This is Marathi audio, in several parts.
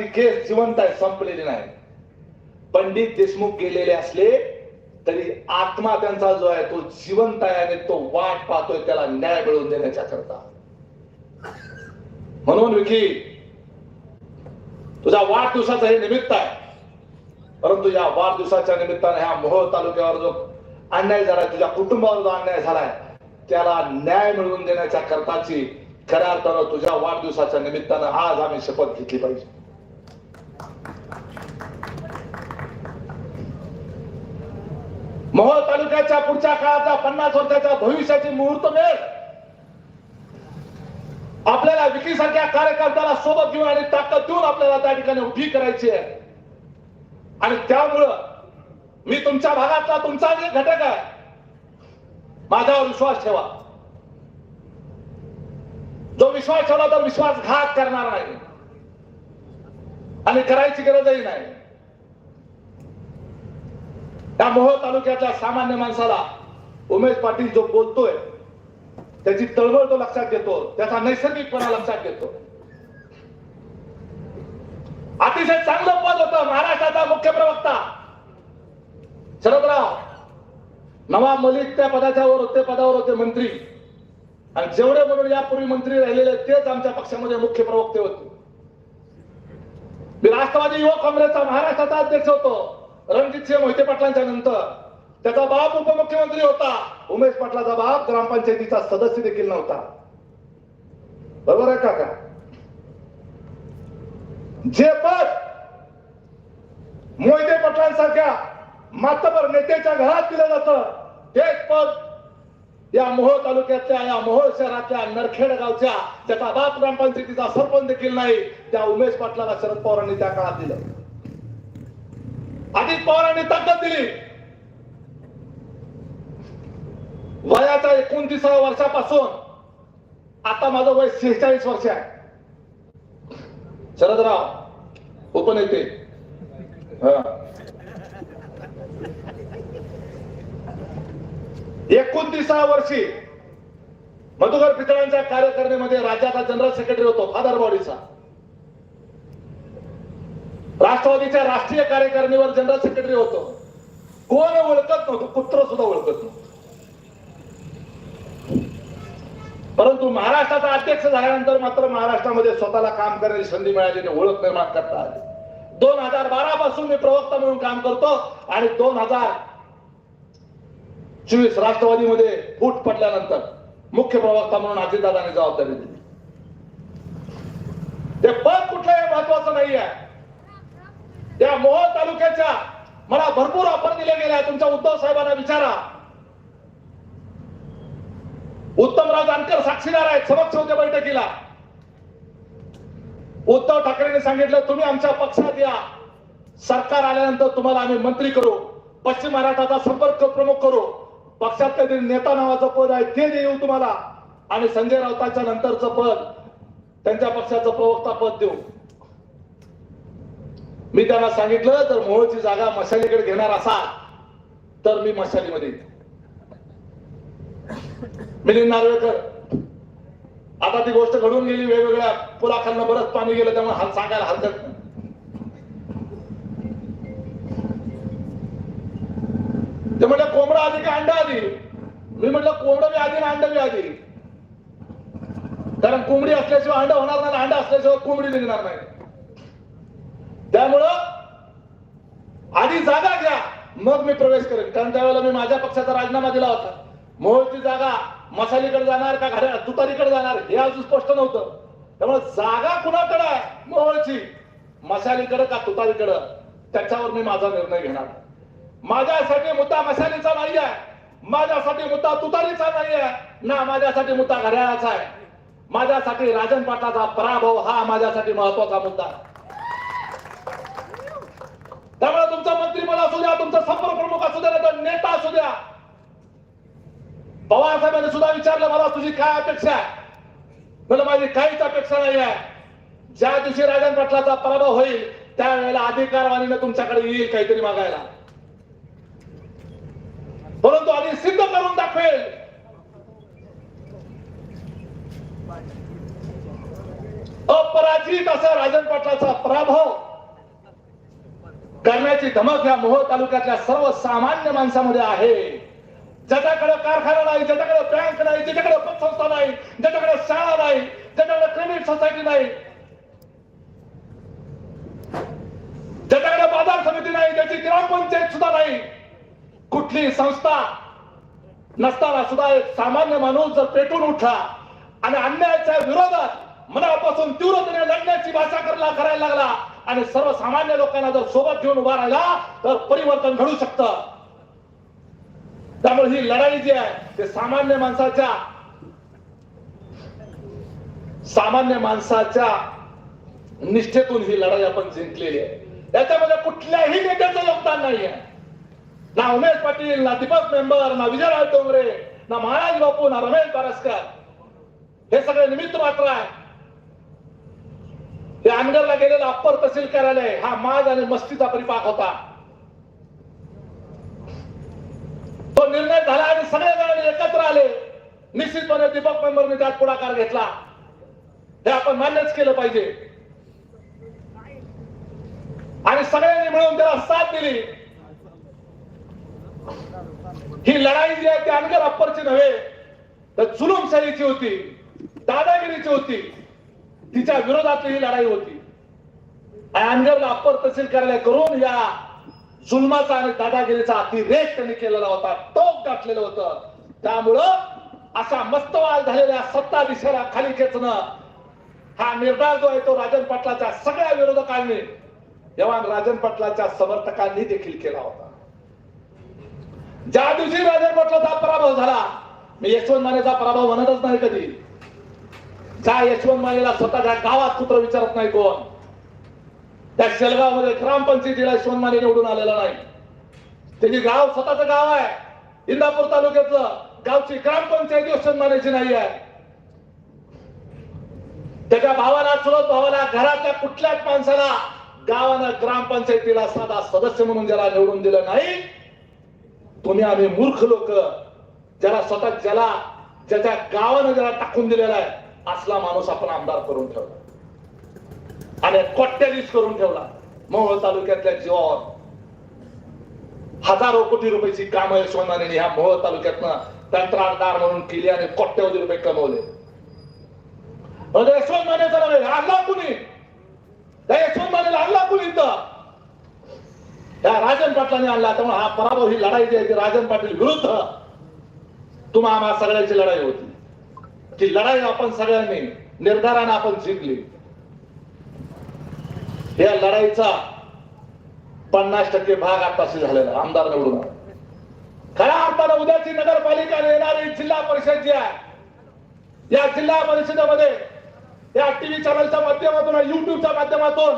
ती केस जिवंत आहे संपलेली नाही पंडित देशमुख गेलेले असले तरी आत्मा त्यांचा जो आहे तो जिवंत आहे आणि तो वाट पाहतोय त्याला न्याय मिळवून देण्याच्या करता. म्हणून विकी तुझ्या वाढदिवसाचं हे निमित्त आहे. परंतु या वाढदिवसाच्या निमित्ताने ह्या मोहोळ तालुक्यावर जो अन्याय झालाय तुझ्या कुटुंबावर जो अन्याय झालाय त्याला न्याय मिळवून देण्याच्या करताची खऱ्या अर्थानं तुझ्या वाढदिवसाच्या निमित्तानं आज आम्ही शपथ घेतली पाहिजे. मोहोळ तालुक्याच्या पुढच्या काळाचा पन्नास वर्षाच्या भविष्याची मुहूर्त मिळेल. आपल्याला विकी सारख्या कार्यकर्त्याला सोबत घेऊन आणि ताकद देऊन आपल्याला त्या ठिकाणी उभी करायची आहे. आणि त्यामुळं मी तुमच्या भागातला तुमचा जे घटक आहे. माझ्यावर विश्वास ठेवा. जो विश्वास ठेवला तर विश्वासघात करणार नाही. आणि करायची गरजही नाही. मोहोळ तालुक्यातल्या सामान्य माणसाला उमेश पाटील जो बोलतोय त्याची तळमळ तो लक्षात घेतो त्याचा नैसर्गिकपणा लक्षात घेतो. अतिशय चांगलं पद होत महाराष्ट्राचा मुख्य प्रवक्ता. शरदराव नवाब मलिक त्या पदाच्या वर होते पदावर होते मंत्री. आणि जेवढे म्हणून यापूर्वी मंत्री राहिलेले तेच आमच्या पक्षामध्ये मुख्य प्रवक्ते होते. मी राष्ट्रवादी युवक काँग्रेसचा महाराष्ट्राचा अध्यक्ष होतो. रणजितसिंह मोहिते पाटलांच्या नंतर. त्याचा बाप उपमुख्यमंत्री होता. उमेश पाटलाचा बाप ग्रामपंचायतीचा सदस्य देखील नव्हता. बरोबर आहे का? जे पद मोहिते पाटलांसारख्या मातबर नेत्याच्या घरात दिलं जातं तेच पद या मोहोळ तालुक्यातल्या या मोहोळ शहरातल्या नरखेड गावच्या त्याचा बाप ग्रामपंचायतीचा सरपंच देखील नाही त्या उमेश पाटलाला शरद पवारांनी त्या काळात दिलं. अजित पवारांनी ताकद दिली. वयाच्या एकोणतीसाव्या वर्षापासून आता माझं वय सेहेचाळीस वर्ष आहे. शरदराव उपनेते हा. एकोणतीसाव्या वर्षी मधुकर पितळांच्या कार्यकारिणीमध्ये राज्याचा जनरल सेक्रेटरी होतो फादर बॉडीचा राष्ट्रवादीच्या राष्ट्रीय कार्यकारिणीवर जनरल सेक्रेटरी होतो. कोण ओळखत नव्हतं? कुत्र सुद्धा ओळखत नव्हतं. परंतु महाराष्ट्राचा अध्यक्ष झाल्यानंतर मात्र महाराष्ट्रामध्ये स्वतःला काम करण्याची संधी मिळाली आणि ओळख निर्माण करता आली. दोन हजार बारा पासून मी प्रवक्ता म्हणून काम करतो आणि दोन हजार चोवीस राष्ट्रवादीमध्ये फूट पडल्यानंतर मुख्य प्रवक्ता म्हणून अजितदादांनी जबाबदारी दिली. ते पद कुठलंही महत्वाचं नाही आहे त्या मोहोळ तालुक्याच्या मला भरपूर ऑफर दिल्या गेल्या तुमच्या उद्धव साहेबांना विचारा. उत्तमराव जानकर साक्षीदार आहेत समक्ष होते बैठकीला. उद्धव ठाकरेंनी सांगितलं तुम्ही आमच्या पक्षात या. सरकार आल्यानंतर तुम्हाला आम्ही मंत्री करू. पश्चिम महाराष्ट्राचा संपर्क प्रमुख करू. पक्षात काहीतरी नेता नावाचं पद आहे ते देऊ तुम्हाला. आणि संजय राऊतांच्या नंतरचं पद त्यांच्या पक्षाचं प्रवक्ता पद देऊ. मी त्यांना सांगितलं तर मोहची जागा मशालीकडे घेणार असाल तर मी मशालीमध्ये येईन. मिलिंद नार्वेकर आता ती गोष्ट घडून गेली वेगवेगळ्या पुलाखाल बरंच पाणी गेलं त्यामुळे हात सांगायला हरकत नाही. ते म्हटलं कोंबडा आधी का अंडा आधी? मी म्हटलं कोंबडं बी आधी ना अंडा बी आधी. कारण कोंबडी असल्याशिवाय अंड होणार नाही अंडा असल्याशिवाय कोंबडी निघणार नाही. त्यामुळं आधी जागा घ्या. मग मी प्रवेश करेन. कारण त्यावेळेला मी माझ्या पक्षाचा राजीनामा दिला होता. मोहोळची जागा मसालीकडे जाणार का घड्या तुतारीकडे जाणार हे अजून स्पष्ट नव्हतं. त्यामुळे जागा कुणाकडे आहे? मोहोळची. मशालीकडे का तुतारीकडे? त्याच्यावर मी माझा निर्णय घेणार. माझ्यासाठी मुद्दा मशालीचा नाही आहे माझ्यासाठी मुद्दा तुतारीचा नाही आहे ना माझ्यासाठी मुद्दा घड्याळाचा आहे. माझ्यासाठी राजन पाटलाचा पराभव हा माझ्यासाठी महत्त्वाचा मुद्दा आहे त्यामुळे तुमचा मंत्रिपद असू द्या तुमचा संपर्क प्रमुख असू द्या नाही नेता असू द्या. पवार साहेबांनी सुद्धा विचारलं मला तुझी काय अपेक्षा आहे? म्हणलं माझी काहीच अपेक्षा नाही आहे. ज्या दिवशी राजन पाटलाचा पराभव होईल त्यावेळेला अधिकारवाणीनं तुमच्याकडे येईल काहीतरी मागायला. परंतु आधी सिद्ध करून दाखवेल. अपराजित असा राजन पाटलाचा पराभव. करण्याची धमक या मोहोळ तालुक्यातल्या सर्व सामान्य माणसामध्ये आहे. ज्याच्याकडे कारखाना नाही ज्याच्याकडे बँक नाही ज्याच्याकडे पतसंस्था नाही ज्याच्याकडे शाळा नाही ज्याच्याकडे क्रेडिट सोसायटी नाही ज्याच्याकडे बाजार समिती नाही ज्याची ग्रामपंचायत सुद्धा नाही कुठली संस्था नसताना सुद्धा एक सामान्य माणूस जर पेटून उठला आणि अन्यायाच्या विरोधात मनापासून तीव्रतेने लढण्याची भाषा करायला करायला लागला आणि सर्वसामान्य लोकांना जर सोबत घेऊन उभा राहिला तर परिवर्तन घडू शकतं. त्यामुळे ही लढाई जी आहे ते सामान्य माणसाच्या सामान्य माणसाच्या निष्ठेतून ही लढाई आपण जिंकलेली आहे. त्याच्यामध्ये कुठल्याही नेत्याचं योगदान नाही आहे ना उमेश पाटील ना दीपक मेंबर ना विजयराव डोंगरे ना महाराज बापू ना रमेश बारसकर. हे सगळे निमित्त मात्र आहे. ते अनगरला गेलेलं अप्पर तहसील कार्यालय हा माज आणि मस्तीचा परिपाक होता. तो निर्णय झाला आणि सगळे जणांनी एकत्र आले. निश्चितपणे दीपक मेंबरने त्यात पुढाकार घेतला. हे आपण मान्यच केलं पाहिजे. आणि सगळ्यांनी मिळून त्याला साथ दिली. ही लढाई जी आहे ती अनगर अप्परची नव्हे तर जुलुमशाहीची होती दादागिरीची होती. तिच्या विरोधातली ही लढाई होती. अँगरला अप्पर तहसील कार्यालय करून या जुलमाचा आणि दादागिरीचा अतिरेक त्यांनी केलेला होता. टोक गाठलेलं होतं. त्यामुळं अशा मस्तवाल झालेल्या सत्ता दिशेला खाली खेचणं हा निर्धार जो आहे तो राजन पाटलाच्या सगळ्या विरोधकांनी जवान राजन पाटलाच्या समर्थकांनी देखील केला होता. ज्या दिवशी राजन पाटलाचा पराभव झाला मी यशवंत मानेचा पराभव म्हणतच नाही कधी. त्या यशवंत मानेला स्वतःच्या गावात कुत्र विचारत नाही कोण? त्या शेलगावमध्ये ग्रामपंचायतीला यशवंत माने निवडून आलेला नाही. त्याची गाव स्वतःचं गाव आहे. इंदापूर तालुक्यातलं गावची ग्रामपंचायत यशवंत मानेची नाही आहे. त्याच्या भावाला चुलत भावाला घरातल्या कुठल्याच माणसाला गावानं ग्रामपंचायतीला साधा सदस्य म्हणून ज्याला निवडून दिलं नाही तुम्ही आम्ही मूर्ख लोक. ज्याला स्वतः ज्याला ज्याच्या गावानं ज्याला टाकून दिलेला आहे. असला माणूस आपण आमदार करून ठेवला. आणि कोट्याधीश करून ठेवला. मोहोळ तालुक्यातल्या जीवावर हजारो कोटी रुपयाची कामं यशवंताने ह्या मोहोळ तालुक्यातनं कंत्राटदार म्हणून केली आणि कोट्यवधी रुपये कमवले. म्हणजे यशवंत मानेचा नव्हे आणला कुणी? त्या यशवंत मानेला आणला कुणी इथं? त्या राजन पाटलांनी आणला त्यामुळे हा पराभव ही लढाई जी आहे ती राजन पाटील विरुद्ध तुम्हा आम्हा सगळ्यांची लढाई होती. ती लढाई आपण सगळ्यांनी निर्धाराने आपण जिंकली. या लढाईचा पन्नास टक्के भाग आताशी झालेला आमदार निवडून खऱ्या अर्थानं उद्याची नगरपालिका येणारी जिल्हा परिषद जी आहे या जिल्हा परिषदेमध्ये या टीव्ही चॅनलच्या माध्यमातून युट्यूबच्या माध्यमातून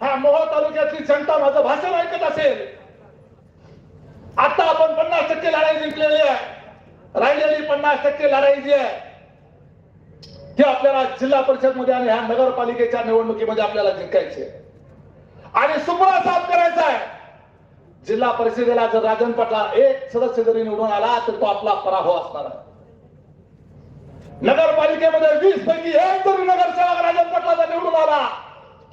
हा मोहोळ तालुक्यातली जनता माझं भाषण ऐकत असेल. आता आपण पन्नास टक्के लढाई जिंकलेली आहे. राहिलेली पन्नास टक्के लढाई जी आहे हे आपल्याला जिल्हा परिषदमध्ये आणि ह्या नगरपालिकेच्या निवडणुकीमध्ये आपल्याला जिंकायचे आणि सुपडा साफ करायचा आहे. जिल्हा परिषदेला जर राजन पाटला एक सदस्य जरी निवडून आला तर तो आपला पराभव असणार आहे. नगरपालिकेमध्ये वीस पैकी एक जरी नगरसेवक राजन पाटलाचा निवडून आला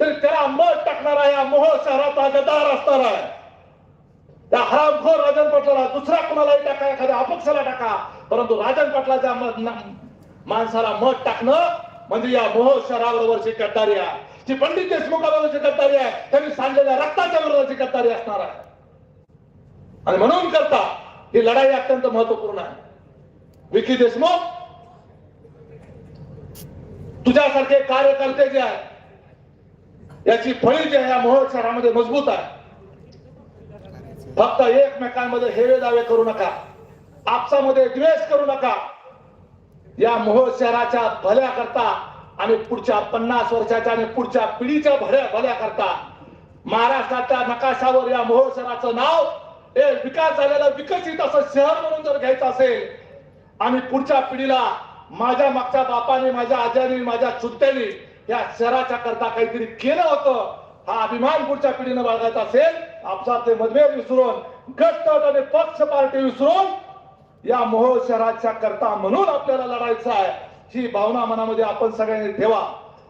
तरी त्याला मत टाकणार या मोह शहराचा गदार असणार आहे. त्या हरामखोर राजन पाटलाला दुसऱ्या कुणालाही टाका एखाद्या अपक्षाला टाका परंतु राजन पाटलाच्या माणसाला मत टाकणं म्हणजे या मोह शहराबरोबरची गद्दारी आहे. जी पंडित देशमुखाबरोबरची कट्टारी आहे त्यांनी सांडलेल्या रक्ताच्या बरोबरची कट्टारी असणार आहे. आणि म्हणून करता ही लढाई अत्यंत महत्त्वपूर्ण आहे. विकी देशमुख तुझ्यासारखे कार्यकर्ते जे आहेत याची फळी जी आहे या मोहोळ शहरामध्ये मजबूत आहे. फक्त एकमेकांमध्ये हेवे दावे करू नका. आपसामध्ये द्वेष करू नका. या मोहोळ शहराच्या भल्या करता आणि पुढच्या पन्नास वर्षाच्या आणि पुढच्या पिढीच्या भल्या भल्या करता महाराष्ट्राच्या नकाशावर या मोहोळ शहराचं नाव हे विकास झालेलं विकसित असं शहर म्हणून जर घ्यायचं असेल आणि पुढच्या पिढीला माझ्या मागच्या बापाने माझ्या आजारी माझ्या चुलत्याने या शहराच्या करता काहीतरी केलं होतं हा अभिमान पुढच्या पिढीनं बाळगायचा असेल. आपसातले मतभेद विसरून गट आणि पक्ष पार्टी विसरून या मोहोळ शहराच्या करता म्हणून आपल्याला लढायचं आहे. ही भावना मनामध्ये आपण सगळ्यांनी ठेवा.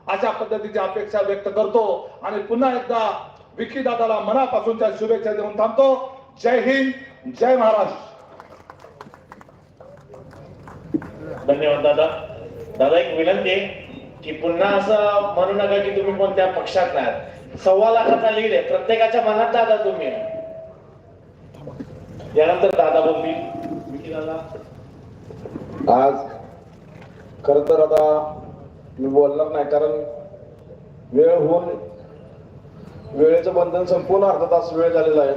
अशा पद्धतीची अपेक्षा व्यक्त करतो आणि पुन्हा एकदा विकी दादाला मनापासूनच्या शुभेच्छा देऊन थांबतो. जय हिंद जय महाराष्ट्र. धन्यवाद दादा. दादा एक विनंती आहे की पुन्हा असं म्हणू नका की तुम्ही कोणत्या पक्षात नाही सव्वा लाखाचा लीड आहे. प्रत्येकाच्या मनात दादा तुम्ही यानंतर दादा बोलतील. आज खर तर आता मी बोलणार नाही कारण वेळ होऊन वेळेचं बंधन संपूर्ण अर्धा तास वेळ झालेला आहे.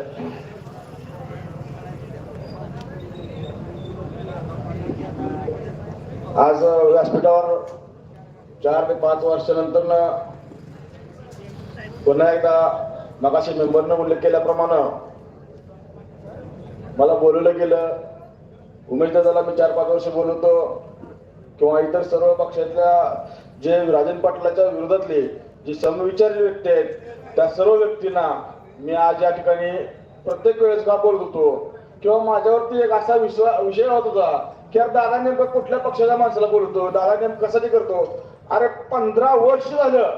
आज व्यासपीठावर चार ते पाच वर्षानंतर पुन्हा एकदा मगाशी मेंबरनं उल्लेख केल्याप्रमाणे मला बोलवलं गेलं. उमेश दादाला मी चार पाच वर्ष बोलवतो. किंवा इतर सर्व पक्षातल्या जे राजन पाटलाच्या विरोधातले जे समविचारी व्यक्ती आहेत त्या सर्व व्यक्तींना मी आज या ठिकाणी प्रत्येक वेळेस का बोलत होतो किंवा माझ्यावरती एक असा विश्वास विषय होत होता की अरे दादा नेमकं कुठल्या पक्षाच्या माणसाला बोलतो दादा नेमकं कशासाठी करतो? अरे पंधरा वर्ष झालं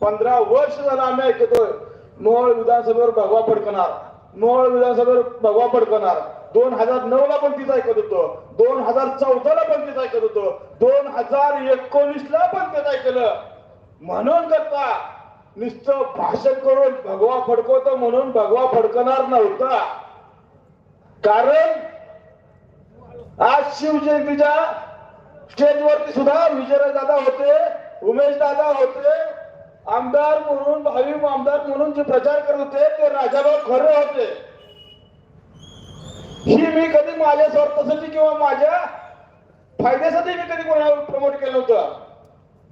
पंधरा वर्ष झालं आम्ही ऐकतोय. मोहोळ विधानसभेवर भगवा फडकणार मोहोळ विधानसभेवर भगवा फडकणार. दोन हजार नऊ ला पण तीच ऐकत होतो. दोन हजार चौदा ला पण तीच ऐकत होतो. दोन हजार एकोणीस ला पण तेच ऐकलं. म्हणून करता नुसतं भाषण करून भगवा फडकवतो म्हणून भगवा फडकणार नव्हता. कारण आज शिवजयंतीच्या स्टेजवरती सुद्धा विजय दादा होते उमेश दादा होते आमदार म्हणून भावी आमदार म्हणून जे प्रचार करत होते ते राजाभाऊ खरे होते. ही मी कधी माझ्या स्वार्थासाठी किंवा माझ्या फायद्यासाठी मी कधी कोणाला प्रमोट केलं नव्हतं.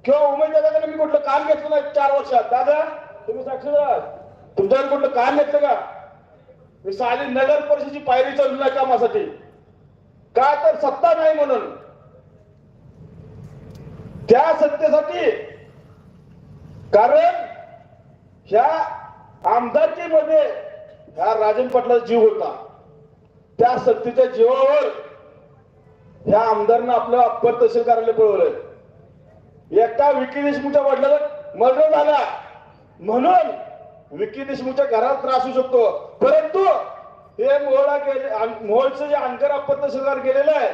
किंवा उमेश दादाकडे मी कुठलं काम घेतलं नाही चार वर्षात. दादा तुम्ही साक्षीदार आहात. तुमच्याकडे कुठलं काम घेतलं का? मी साली नगर परिषदेची पायरी चालू नाही कामासाठी का तर सत्ता नाही म्हणून. त्या सत्तेसाठी कारण ह्या आमदारकीमध्ये ह्या राजन पाटलाचा जीव होता. त्या सत्तेच्या जीवावर ह्या आमदारनं आपलं अप्पर तहसील कार्यालय पळवलंय. एका विकी देशमुखच्या वडिलाला मर्डर झाला. म्हणून विकी देशमुखच्या घरात त्रास होऊ शकतो. परंतु हे मोहळा केले मोहळचं जे अंकर अप्पर तहसीलदार केलेलं आहे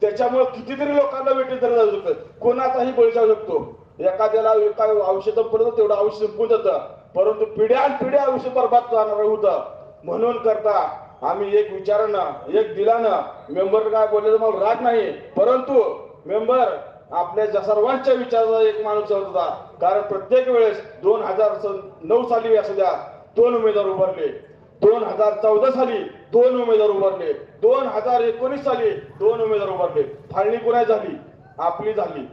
त्याच्यामुळे कितीतरी लोकांना वेटी धरलं जाऊ शकतं. कोणाचाही बळी जाऊ शकतो. एखाद्याला एका औषध पडतं तेवढं औषध संपून जातं. परंतु पिढ्यान पिढ्या औषध बरबाद जाणार होतं. म्हणून करता आम्ही एक विचारानं एक दिलानं मेंबर काय बोलले मला राग नाही. परंतु मेंबर आपल्या सर्वांच्या विचाराचा एक माणूस होता कारण प्रत्येक वेळेस दोन हजार नऊ साली असू द्या दोन उमेदवार उभारले. दोन हजार चौदा साली दोन उमेदवार उभारले. दोन हजार एकोणीस साली दोन उमेदवार उभारले. फाळणी कुणा झाली आपली झाली.